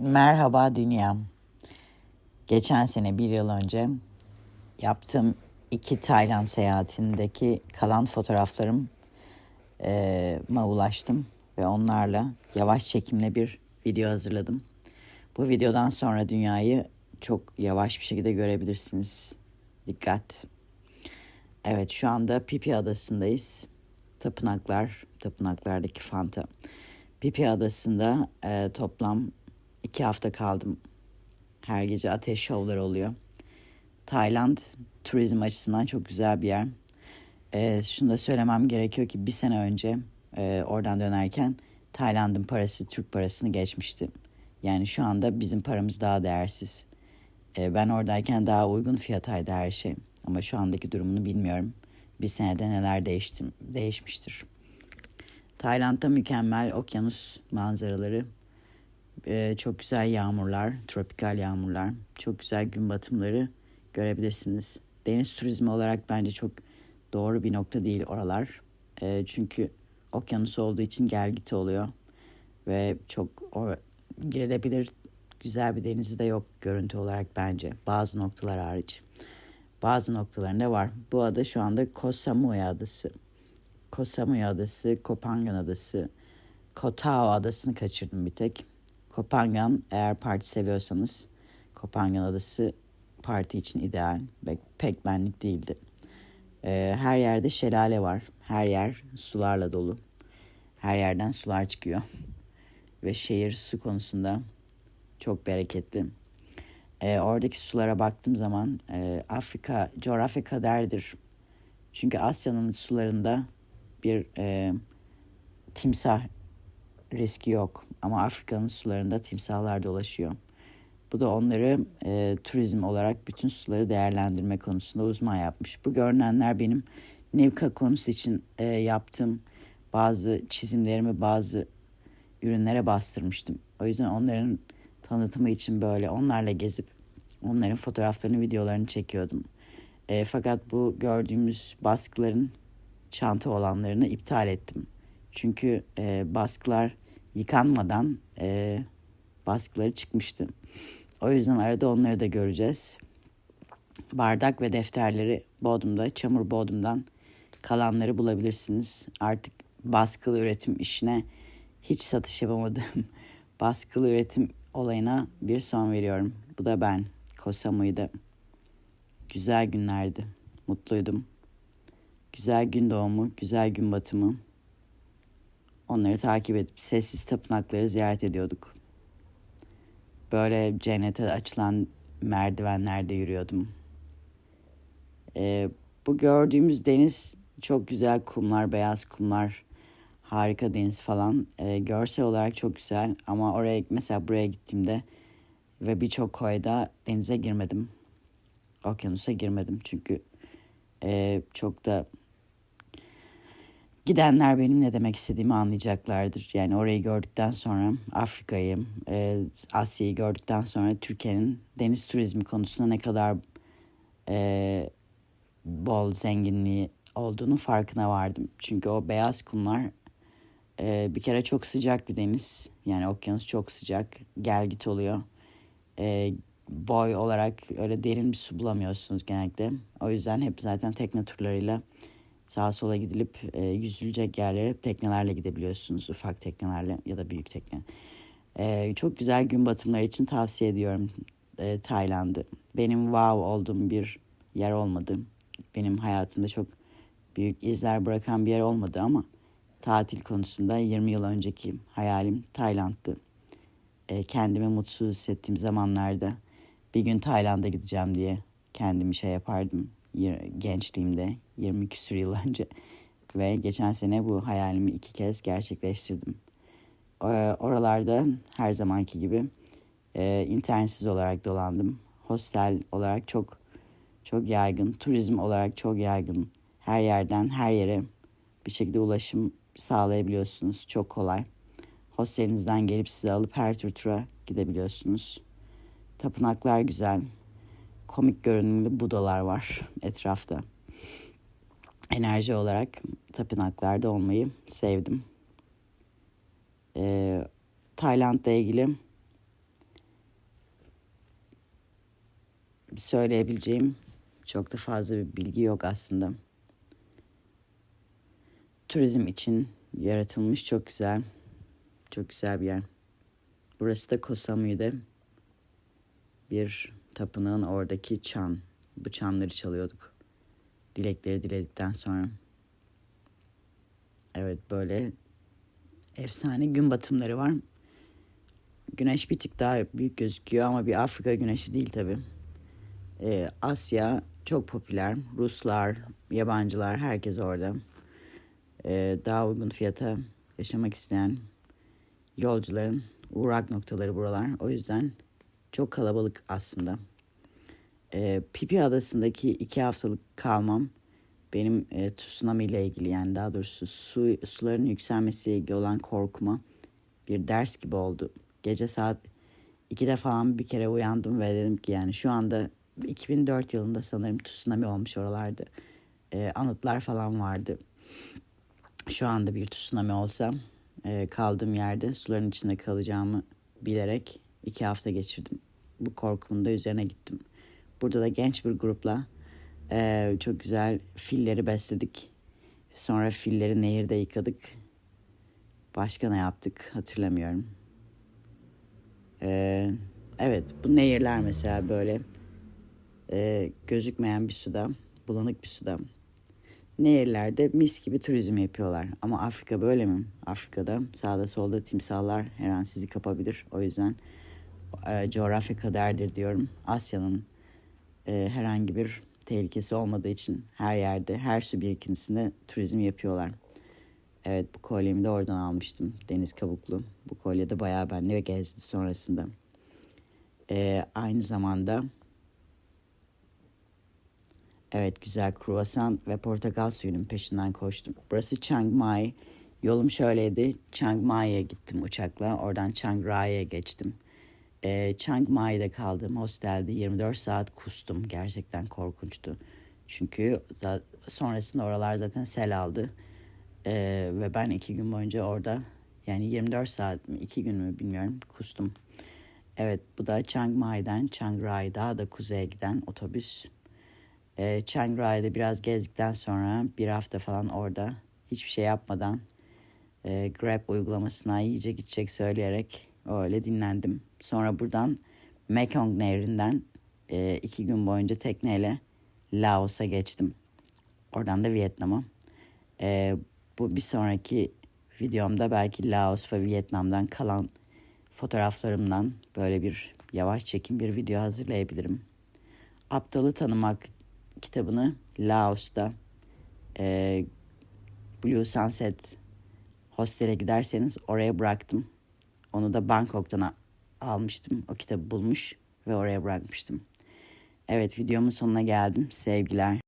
Merhaba dünyam. Geçen sene bir yıl önce yaptığım iki Tayland seyahatindeki kalan fotoğraflarım e, ma ulaştım ve onlarla yavaş çekimle bir video hazırladım. Bu videodan sonra dünyayı çok yavaş bir şekilde görebilirsiniz. Dikkat. Evet şu anda Pipi Adası'ndayız. Tapınaklar, tapınaklardaki Fanta. Pipi Adası'nda e, toplam iki hafta kaldım. Her gece ateş şovları oluyor. Tayland turizm açısından çok güzel bir yer. E, şunu da söylemem gerekiyor ki bir sene önce e, oradan dönerken Tayland'ın parası Türk parasını geçmişti. Yani şu anda bizim paramız daha değersiz. E, ben oradayken daha uygun fiyataydı her şey. Ama şu andaki durumunu bilmiyorum. Bir senede neler değişti, değişmiştir. Tayland'da mükemmel okyanus manzaraları, e, çok güzel yağmurlar, tropikal yağmurlar, çok güzel gün batımları görebilirsiniz. Deniz turizmi olarak bence çok doğru bir nokta değil oralar. E, çünkü okyanus olduğu için gel git oluyor ve çok o, girilebilir güzel bir denizi de yok görüntü olarak bence bazı noktalar hariç. Bazı noktalarında var. Bu ada şu anda Koh Samui adası. Koh Samui adası, Kopangan adası, Koh Tao adasını kaçırdım bir tek. Kopangan eğer parti seviyorsanız Kopangan adası parti için ideal ve pek benlik değildi. Ee, her yerde şelale var. Her yer sularla dolu. Her yerden sular çıkıyor. Ve şehir su konusunda çok bereketli. Ee, oradaki sulara baktığım zaman e, Afrika coğrafya kaderdir. Çünkü Asya'nın sularında bir e, timsah riski yok. Ama Afrika'nın sularında timsahlar dolaşıyor. Bu da onları e, turizm olarak bütün suları değerlendirme konusunda uzman yapmış. Bu görünenler benim Nivka konusu için e, yaptığım bazı çizimlerimi bazı ürünlere bastırmıştım. O yüzden onların tanıtımı için böyle onlarla gezip onların fotoğraflarını, videolarını çekiyordum. E, fakat bu gördüğümüz baskıların çanta olanlarını iptal ettim. Çünkü e, baskılar yıkanmadan e, baskıları çıkmıştı. O yüzden arada onları da göreceğiz. Bardak ve defterleri Bodrum'da, Çamur Bodrum'dan kalanları bulabilirsiniz. Artık baskılı üretim işine hiç satış yapamadığım baskılı üretim olayına bir son veriyorum. Bu da ben. Kosamu'ydu. Güzel günlerdi. Mutluydum. Güzel gün doğumu, güzel gün batımı. Onları takip edip sessiz tapınakları ziyaret ediyorduk. Böyle cennete açılan merdivenlerde yürüyordum. Ee, bu gördüğümüz deniz çok güzel kumlar, beyaz kumlar, harika deniz falan. Ee, görsel olarak çok güzel ama oraya mesela buraya gittiğimde ve birçok koyda denize girmedim. Okyanusa girmedim çünkü e, çok da gidenler benim ne demek istediğimi anlayacaklardır. Yani orayı gördükten sonra Afrika'yı, e, Asya'yı gördükten sonra Türkiye'nin deniz turizmi konusunda ne kadar e, bol zenginliği olduğunu farkına vardım. Çünkü o beyaz kumlar e, bir kere çok sıcak bir deniz. Yani okyanus çok sıcak. Gel git oluyor. E, boy olarak öyle derin bir su bulamıyorsunuz genellikle. O yüzden hep zaten tekne turlarıyla sağa sola gidilip e, yüzülecek yerlere teknelerle gidebiliyorsunuz. Ufak teknelerle ya da büyük tekne. E, çok güzel gün batımları için tavsiye ediyorum e, Tayland'ı. Benim wow olduğum bir yer olmadı. Benim hayatımda çok büyük izler bırakan bir yer olmadı ama tatil konusunda 20 yıl önceki hayalim Tayland'tı. E, kendimi mutsuz hissettiğim zamanlarda bir gün Tayland'a gideceğim diye kendimi şey yapardım gençliğimde 20 küsur yıl önce ve geçen sene bu hayalimi iki kez gerçekleştirdim. Oralarda her zamanki gibi e, internetsiz olarak dolandım. Hostel olarak çok çok yaygın, turizm olarak çok yaygın. Her yerden her yere bir şekilde ulaşım sağlayabiliyorsunuz. Çok kolay. Hostelinizden gelip sizi alıp her tür tura gidebiliyorsunuz. Tapınaklar güzel komik görünümlü budalar var etrafta. Enerji olarak tapınaklarda olmayı sevdim. Ee, Tayland'la ilgili söyleyebileceğim çok da fazla bir bilgi yok aslında. Turizm için yaratılmış çok güzel, çok güzel bir yer. Burası da Koh Samui'de bir tapınağın oradaki çan. Bu çanları çalıyorduk. Dilekleri diledikten sonra. Evet böyle efsane gün batımları var. Güneş bir tık daha büyük gözüküyor ama bir Afrika güneşi değil tabi. Ee, Asya çok popüler. Ruslar, yabancılar herkes orada. Ee, daha uygun fiyata yaşamak isteyen yolcuların uğrak noktaları buralar. O yüzden çok kalabalık aslında. Ee, Pipi Adası'ndaki iki haftalık kalmam benim e, tsunami ile ilgili yani daha doğrusu su, suların yükselmesiyle ilgili olan korkuma bir ders gibi oldu. Gece saat 2'de falan bir kere uyandım ve dedim ki yani şu anda 2004 yılında sanırım tsunami olmuş oralarda. Ee, anıtlar falan vardı. Şu anda bir tsunami olsa e, kaldığım yerde suların içinde kalacağımı bilerek iki hafta geçirdim. Bu korkumun da üzerine gittim. Burada da genç bir grupla e, çok güzel filleri besledik. Sonra filleri nehirde yıkadık. Başka ne yaptık hatırlamıyorum. E, evet bu nehirler mesela böyle e, gözükmeyen bir suda, bulanık bir suda nehirlerde mis gibi turizm yapıyorlar. Ama Afrika böyle mi? Afrika'da sağda solda timsahlar her an sizi kapabilir. O yüzden e, coğrafya kaderdir diyorum. Asya'nın e, herhangi bir tehlikesi olmadığı için her yerde, her su birikintisinde turizm yapıyorlar. Evet bu kolyemi de oradan almıştım. Deniz kabuklu. Bu kolye de bayağı benimle gezdi sonrasında. E, aynı zamanda Evet güzel kruvasan ve portakal suyunun peşinden koştum. Burası Chiang Mai. Yolum şöyleydi. Chiang Mai'ye gittim uçakla. Oradan Chiang Rai'ye geçtim. Ee, Chiang Mai'de kaldığım hostelde 24 saat kustum. Gerçekten korkunçtu. Çünkü sonrasında oralar zaten sel aldı. Ee, ve ben iki gün boyunca orada yani 24 saat mi iki gün mü bilmiyorum kustum. Evet bu da Chiang Mai'den Chiang Rai daha da kuzeye giden otobüs. E, Chiang Rai'de biraz gezdikten sonra bir hafta falan orada hiçbir şey yapmadan e, Grab uygulamasına yiyecek içecek söyleyerek öyle dinlendim. Sonra buradan Mekong Nehri'nden e, iki gün boyunca tekneyle Laos'a geçtim. Oradan da Vietnam'a. E, bu bir sonraki videomda belki Laos ve Vietnam'dan kalan fotoğraflarımdan böyle bir yavaş çekim bir video hazırlayabilirim. Aptalı tanımak kitabını Laos'ta e, Blue Sunset hostele giderseniz oraya bıraktım. Onu da Bangkok'tan almıştım. O kitabı bulmuş ve oraya bırakmıştım. Evet videomun sonuna geldim. Sevgiler.